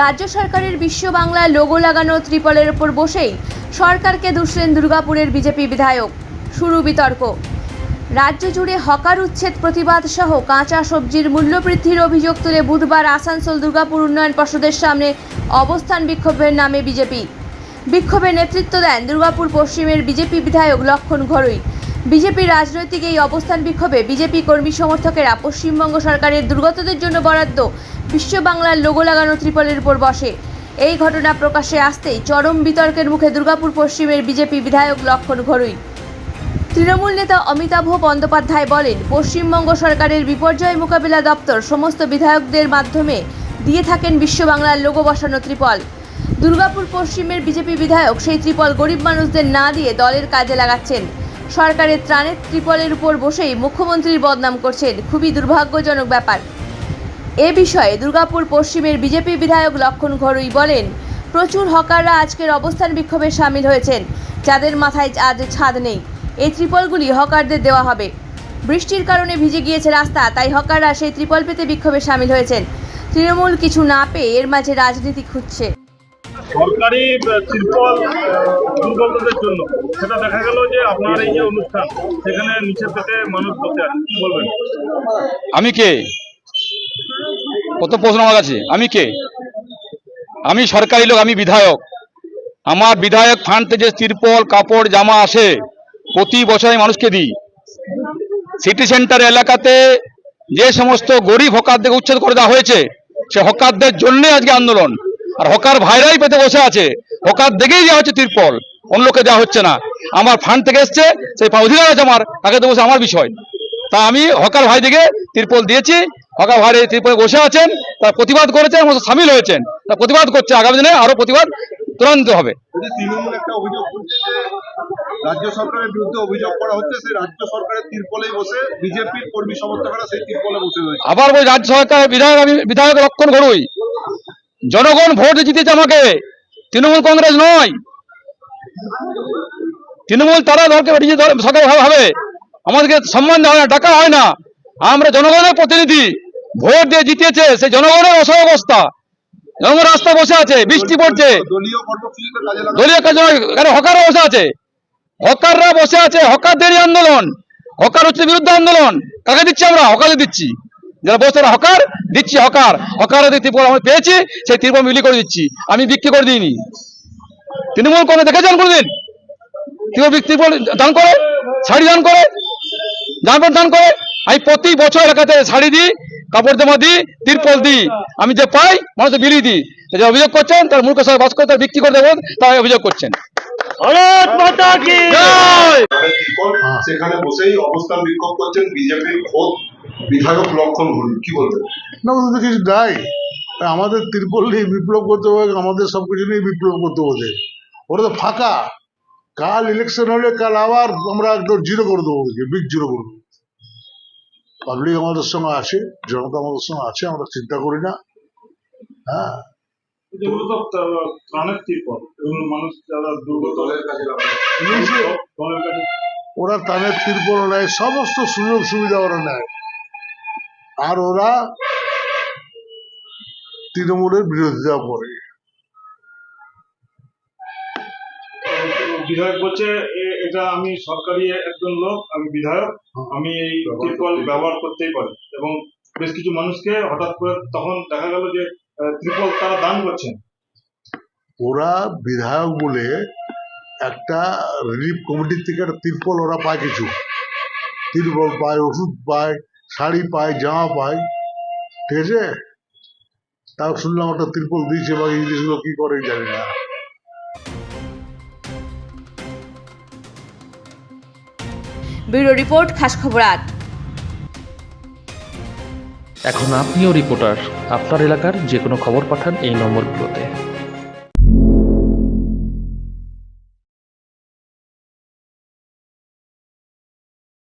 রাজ্য সরকারের বিশ্ব বাংলা লোগো লাগানো ত্রিপলের ওপর বসেই সরকারকে দুষলেন দুর্গাপুরের বিজেপি বিধায়ক। শুরু বিতর্ক। রাজ্য জুড়ে হকার উচ্ছেদ প্রতিবাদ সহ কাঁচা সবজির মূল্য বৃদ্ধির অভিযোগ তুলে বুধবার আসানসোল দুর্গাপুর উন্নয়ন পর্ষদের সামনে অবস্থান বিক্ষোভের নামে বিজেপি। বিক্ষোভে নেতৃত্ব দেন দুর্গাপুর পশ্চিমের বিজেপি বিধায়ক লক্ষণ ঘরুই। বিজেপি রাজনৈতিক এই অবস্থান বিক্ষোভে বিজেপি কর্মী সমর্থকেরা পশ্চিমবঙ্গ সরকারের দুর্গতদের জন্য বরাদ্দ বিশ্ব বাংলার লোগো লাগানো ত্রিপলের উপর বসে। এই ঘটনা প্রকাশ্যে আসতেই চরম বিতর্কের মুখে দুর্গাপুর পশ্চিমের বিজেপি বিধায়ক লক্ষণ ঘরুই। তৃণমূল নেতা অমিতাভ বন্দ্যোপাধ্যায় বলেন, পশ্চিমবঙ্গ সরকারের বিপর্যয় মোকাবিলা দপ্তর সমস্ত বিধায়কদের মাধ্যমে দিয়ে থাকেন বিশ্ব বাংলার লোগো বসানো ত্রিপল। দুর্গাপুর পশ্চিমের বিজেপি বিধায়ক সেই ত্রিপল গরিব মানুষদের না দিয়ে দলের কাজে লাগাচ্ছেন। সরকারের ত্রাণের ত্রিপলের উপর বসেই মুখ্যমন্ত্রীর বদনাম করছেন। খুবই দুর্ভাগ্যজনক ব্যাপার। এ বিষয়ে দুর্গাপুর পশ্চিমের বিজেপি বিধায়ক লক্ষণ ঘরুই বলেন, প্রচুর হকাররা আজকের অবস্থান বিক্ষোভে সামিল হয়েছেন, যাদের মাথায় আজ ছাদ নেই। এই ত্রিপলগুলি হকারদের দেওয়া হবে। বৃষ্টির কারণে ভিজে গিয়েছে রাস্তা, তাই হকাররা সেই ত্রিপল পেতে বিক্ষোভে সামিল হয়েছেন। তৃণমূল কিছু না পেয়ে এর মাঝে রাজনীতি খুঁজছে। সরকারি ত্রিপল দুর্বলদের জন্য। সেটা দেখা গেল যে আপনার এই যে অনুষ্ঠান, সেখানে নিচের থেকে মানুষ বসে আছে। বলবেন? আমি কে? কত প্রশ্ন আমার কাছে? আমি কে? আমি সরকারি লোক, আমি বিধায়ক। আমার বিধায়ক ফান্ড থেকে যে তিরপল, কাপড়, জামা আসে, প্রতি বছর মানুষকে দিই। সিটি সেন্টার এলাকাতে যে সমস্ত গরিব হকারদের উচ্ছেদ করে দেওয়া হয়েছে, সে হকারদের জন্যে আজকে আন্দোলন। আর হকার ভাইরাই পেতে বসে আছে। হকার দেখেই দেওয়া হচ্ছে তিরপল। অন্য লোকে দেওয়া হচ্ছে না। আমার ফান্ড থেকে এসছে সেই অধিকার আছে আমার তাকে তো বসে আমার বিষয়। তা আমি হকার ভাই দিকে তিরপল দিয়েছি। হকার ভাই তিরপলে বসে আছেন তার প্রতিবাদ করেছেন এবং সামিল হয়েছেন। তারা প্রতিবাদ করছে আগামী দিনে আরও প্রতিবাদ তুরান্বিত হবে। যদি তৃণমূল একটা অভিযোগ করছে যে রাজ্য সরকারের বিরুদ্ধে অভিযোগ করা হচ্ছে সেই রাজ্য সরকারের তিরপলেই বসে বিজেপির কর্মী সমর্থকরা সেই তিরপলে বসে রয়েছে। আবার ওই রাজ্য সরকারের বিধায়ক আমি বিধায়ক লক্ষণ ঘরুই জনগণ ভোট জিতেছে আমাকে। তৃণমূল কংগ্রেস নয়। তৃণমূল তারা দলকে সরকার ভাবে আমাদেরকে সম্মান দেওয়া হয় না টাকা হয় না। আমরা জনগণের প্রতিনিধি। ভোট দিয়ে জিতিয়েছে সেই জনগণের অসহায় অবস্থা জনগণ রাস্তায় বসে আছে, বৃষ্টি পড়ছে। দলীয় এখানে হকাররা বসে আছে। হকাররা বসে আছে, হকারদেরই আন্দোলন। হকার হচ্ছে বিরুদ্ধে আন্দোলন। কাকে দিচ্ছি আমরা? হকারে দিচ্ছি। যারা বসে হকার দিচ্ছি হকার। হকার ত্রিপুরা আমি পেয়েছি সেই ত্রিপুরা বিলি করে দিচ্ছি। আমি বিক্রি করে দিইনি। তৃণমূল কোনো দেখেছেন কোনদিন? কেউ বিক্রি করে দান করে শাড়ি দান করে জামা প্যান্ট দান করে। আমি প্রতি বছর এলাকাতে শাড়ি দিই কাপড় জামা দিই তিরপল দিই। আমি যে পাই মানুষকে বিলি দিই। যে অভিযোগ করছেন তার মূর্খ সবাই বাস করে তার বিক্রি করে দেবেন তাই অভিযোগ করছেন। সেখানে বসেই অবস্থান বিক্ষোভ করছেন বিজেপির খোদ বিধায়ক লক্ষণ ঘুরি কি বলবেন না ওদের তো কিছু নাই আমাদের ত্রিপল নিয়ে বিপ্লব করতে হবে আমাদের সবকিছু নিয়ে বিপ্লব করতে হবে। ওরা তো ফাঁকা। কাল ইলেকশন হলে কাল আবার আমরা একদম জিরো করে দেবো ওদেরকে বিগ জিরো করে দেবো। পাবলিক আমাদের সঙ্গে আছে জনতা আমাদের সঙ্গে আছে আমরা চিন্তা করি না। হ্যাঁ। কাছে ওরা তাদের ত্রিপল নেয় সমস্ত সুযোগ সুবিধা ওরা নেয়। আর ওরা তৃণমূলের বিরোধিতা করে। বিধায়ক বলছে "এ- এটা আমি সরকারি একজন লোক আমি বিধায়ক আমি এই ত্রিপল ব্যবহার করতেই পারি। এবং বেশ কিছু মানুষকে হঠাৎ করে তখন দেখা গেল যে ত্রিপল তারা দান করছেন। ওরা বিধায়ক বলে একটা রিলিফ কমিটির থেকে একটা ত্রিপল ওরা পায় কিছু। তিরপল পায় ওষুধ পায় শাড়ি পায় জামা পায় ঠিক আছে? তাও শুনলাম একটা ত্রিপল দিয়েছে বা এই জিনিসগুলো কি করে জানি না। ব্যুরো রিপোর্ট খাস খবর আজ এখন আপনিও রিপোর্টার। আপনার এলাকার যে কোনো খবর পাঠান এই নম্বরগুলোতে।